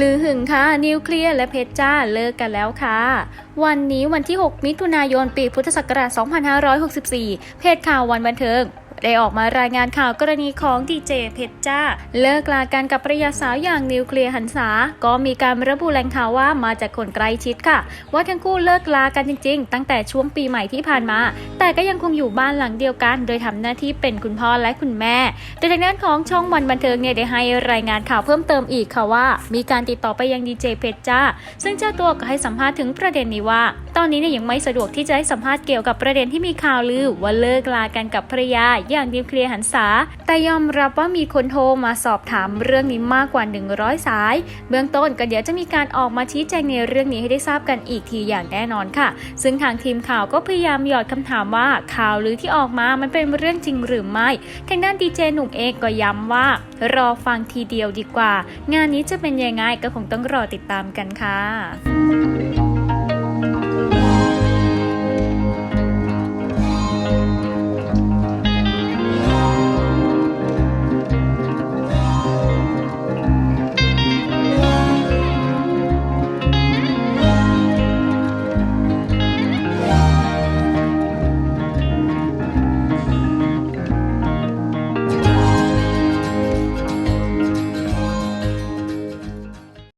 ลือหึงค่ะนิวเคลียร์และเพชรจ้าเลิกกันแล้วค่ะ วันนี้วันที่ 6 มิถุนายนปีพุทธศักราช 2564 เพจข่าววันบันเทิง ได้ออกมารายงานข่าวกรณีของดีเจเพชรจ้า เลิกลากันกับภรรยาสาวอย่างนิวเคลียร์หันษา ก็มีการระบุแหล่งข่าวว่ามาจากคนใกล้ชิดค่ะ ว่าทั้งคู่เลิกลากันจริง ๆ ตั้งแต่ช่วงปีใหม่ที่ผ่านมา แต่ก็ยังคงอยู่บ้านหลังเดียวกัน โดยทำหน้าที่เป็นคุณพ่อและคุณแม่แต่ทางด้านของช่องวันบันเทิงเนี่ยได้ให้รายงานข่าวเพิ่มเติมอีกค่ะว่า มีการติดต่อไปยังดีเจเพชรจ้า ซึ่งเจ้าตัวก็ให้สัมภาษณ์ถึงประเด็นนี้ว่า ตอนนี้เนี่ยยังไม่สะดวกที่จะให้สัมภาษณ์เกี่ยวกับประเด็นที่มีข่าวลือว่าเลิกลากันกับภรรยาอย่างดิวเคลียร์หันษา แต่ยอมรับว่ามีคนโทรมาสอบถามเรื่องนี้มากกว่า 100 สาย เบื้องต้นก็เดี๋ยวจะมีการออกมาชี้แจงในเรื่องนี้ให้ได้ทราบกันอีกทีอย่างแน่นอนค่ะ ซึ่งทางทีมข่าวก็พยายามหยอดคำถามว่าข่าวลือที่ออกมามันเป็นเรื่องจริงหรือไม่ ทางด้านดีเจหนุ่มเองก็ย้ำว่า รอฟังทีเดียวดีกว่า งานนี้จะเป็นยังไงก็คงต้องรอติดตามกันค่ะ